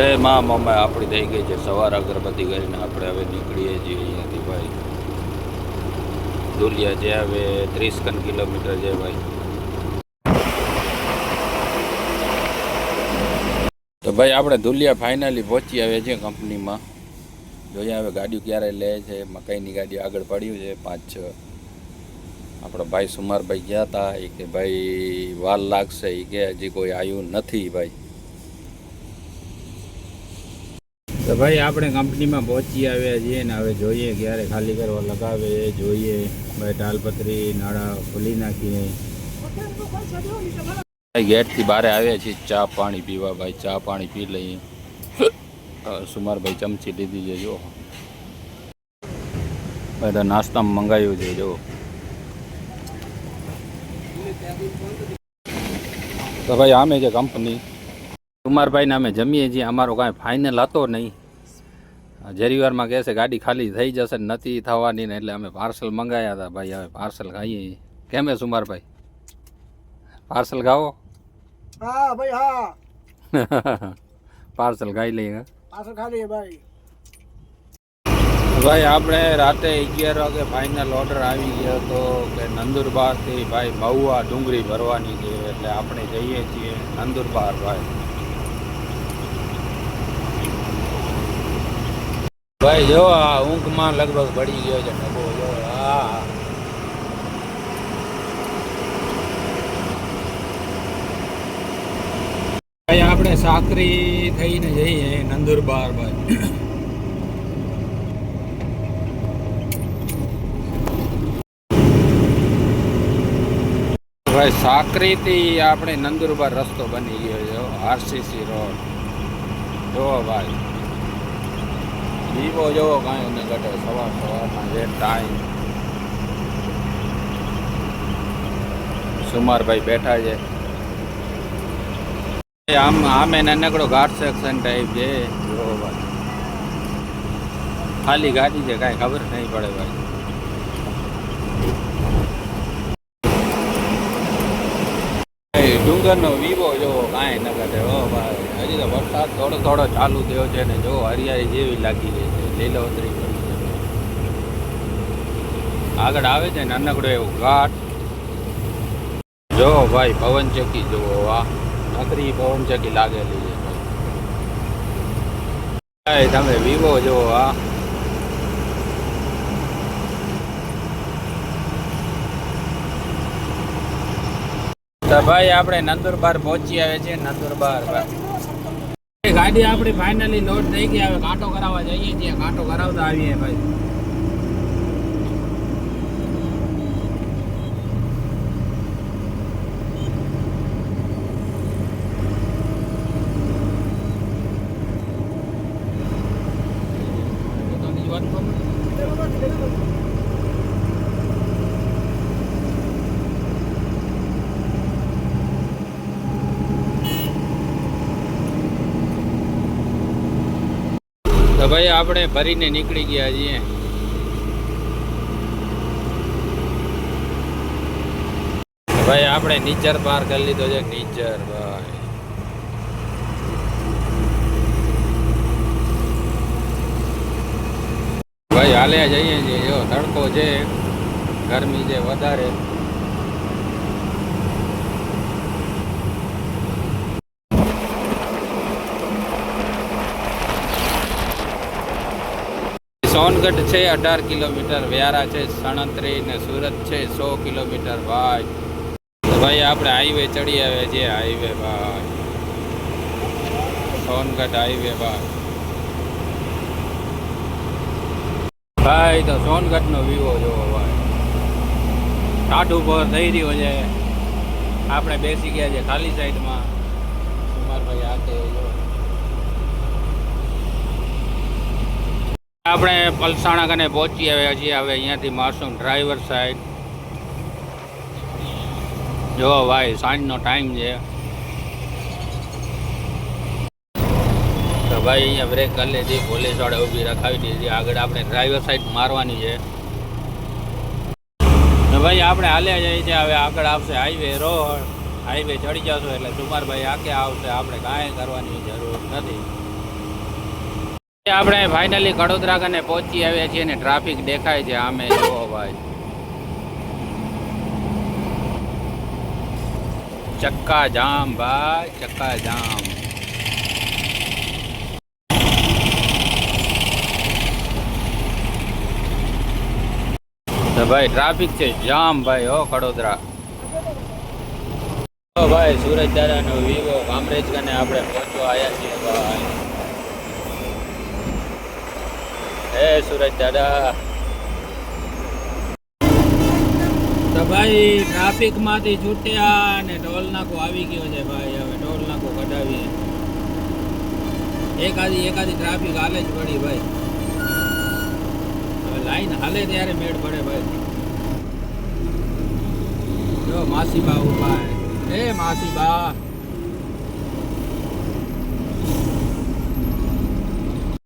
જય મા મમ્મા આપણી થઈ ગઈ છે. સવાર અગરબત્તી કરીને આપણે હવે નીકળીએ છીએ અહીંયાથી, ભાઈ. દુલિયા જે હવે ત્રીસ ખન કિલોમીટર છે ભાઈ તો ભાઈ, આપણે ધુલિયા ફાઇનલી પહોંચી આવ્યા છીએ કંપનીમાં. જોઈએ હવે ગાડીઓ ક્યારે લે છે મકાઈની ગાડી આગળ પડ્યું છે, પાંચ, છ. આપણા ભાઈ સુમારભાઈ ગયા હતા એ કે ભાઈ વાર લાગશે, એ કે હજી કોઈ આવ્યું નથી, ભાઈ. તો ભાઈ, આપણે કંપનીમાં પહોંચી આવ્યા છીએ ને હવે જોઈએ ક્યારે ખાલી કરવા લગાવે જોઈએ. ભાઈ ટાલપત્રી નાળા ખોલી નાખીએ. ગેટથી બહાર આવ્યા છીએ. ચા, પાણી પીવા. ભાઈ, ચા, પાણી પી લઈએ. સુમારભાઈ ચમચી લીધી છે, જો. ભાઈ, તો નાસ્તામાં મંગાવ્યું છે, જો. તો ભાઈ, આમે છે કંપની. કુમારભાઈને અમે જમીએ છીએ. અમારો કાંઈ ફાઇનલ હતો નહીં. જરી વારમાં કહેશે ગાડી ખાલી થઈ જશે ને નથી થવાની ને એટલે અમે પાર્સલ મંગાવ્યા હતા. ભાઈ હવે પાર્સલ ખાઈએ. કેમ હે સુમારભાઈ? પાર્સલ ખાવો? હા ભાઈ હા. પાર્સલ ખાઈ લઈએ પાર્સલ ખાઈ લઈએ ભાઈ. ભાઈ આપણે રાતે અગિયાર વાગે ફાઇનલ ઓર્ડર આવી ગયો હતો કે નંદુરબારથી ભાઈ મહુવા ડુંગળી ભરવાની છે એટલે આપણે જઈએ છીએ નંદુરબાર ભાઈ. ભાઈ, જો આ ઊંઘમાં લગભગ પડી ગયો છે ડબો જો આ ભાઈ, આપણે સાકરી થઈને જઈએ નંદુરબાર, ભાઈ. ભાઈ, સાકરીથી આપણે નંદુરબાર રસ્તો બની ગયો છે આરસીસી રોડ. જો, ભાઈ. દીવો જોવો કાંઈ ન ઘટે સવાર સવારમાં જે ટાઈમ સુમારભાઈ બેઠા છે આમ આમે નાનકડો ઘાટ સેક્શન ટાઈપ છે ખાલી ગાડી છે કાંઈ ખબર નહીં પડે ભાઈ ડુંગરનો વિવો જોવો કાંઈ ન ઘટે હો ભાઈ હજી તો વરસાદ થોડો થોડો ચાલુ થયો છે ને જો હરિયાળી જેવી લાગી ગઈ છે, લીલોતરી આગળ આવે છે નાનકડો એવું ઘાટ. જો ભાઈ, પવનચક્કી જુઓ આ નકરી પવનચક્કી લાગેલી છે. તમે વિવો જુઓ આ ભાઈ, આપણે નંદુરબાર પહોંચી આવે છે નંદુરબાર. ભાઈ ગાડી આપણી ફાઇનલી લોડ થઈ ગઈ, હવે કાંટો કરાવવા જઈએ છીએ કાંટો કરાવતા આવીએ ભાઈ. ભાઈ, આપણે ભરીને નીકળી ગયા છીએ. ભાઈ, આપણે નીચર પાર કરી લીધો છે, નીચર, ભાઈ. ભાઈ હાલ્યા જઈએ છીએ. જો, તડકો છે. ગરમી છે વધારે. સોનગઢ છે, અઢાર કિલોમીટર, વ્યારા છે, સણત્રી ને સુરત છે, સો કિલોમીટર ભાઈ. ભાઈ, આપણે હાઈવે ચડી આવે છે હાઈવે ભાઈ. સોનગઢ હાઈવે ભાઈ. ભાઈ, તો સોનગઢ નો વ્યૂ જોવો ભાઈ. ટાઢું પર થઈ રહ્યો છે. આપણે બેસી ગયા છે ખાલી સાઈડમાં કુમારભાઈ આતે જો આપણે પલસાણા કને પહોંચી આવ્યા છીએ. હવે અહીંયાથી મારશું ડ્રાઈવર સાહેબ જો ભાઈ, સાંજનો ટાઈમ છે. તો ભાઈ, અહીંયા બ્રેક કરી લીધી. પોલીસ વાળે ઊભી રખાવી દીધી. આગળ આપણે ડ્રાઈવર સાઈડ મારવાની છે. તો ભાઈ, આપણે હાલ્યા જઈએ છીએ. હવે આગળ આવશે હાઈવે રોડ હાઈવે ચડી જશો એટલે સુમારભાઈ આકે આવશે. આપણે કાંઈ કરવાની જરૂર નથી. આપણે ફાઇનલી કડોદરા કને પહોંચી આવ્યા છીએ અને ટ્રાફિક દેખાય છે. આમે જુઓ ભાઈ. ચક્કા જામ ભાઈ ચક્કા જામ ભાઈ ટ્રાફિક છે. જામ ભાઈ હો કડોદરા ભાઈ સુરજ દાદાનો વિવો, કામરેજ કને આપણે પહોંચવા આવ્યા છીએ ભાઈ. જય સુરજ દાદા. તો ભાઈ ટ્રાફિકમાંથી છૂટ્યા અને ટોલ નાકો આવી ગયો છે ભાઈ. હવે ટોલ નાકો કઢાવીએ. એકાદી એકાદી ટ્રાફિક હાલે જ પડી ભાઈ. હવે લાઈન હાલે ત્યારે મેળ પડે ભાઈ. જો માસી બા ઊભા એ માસી બા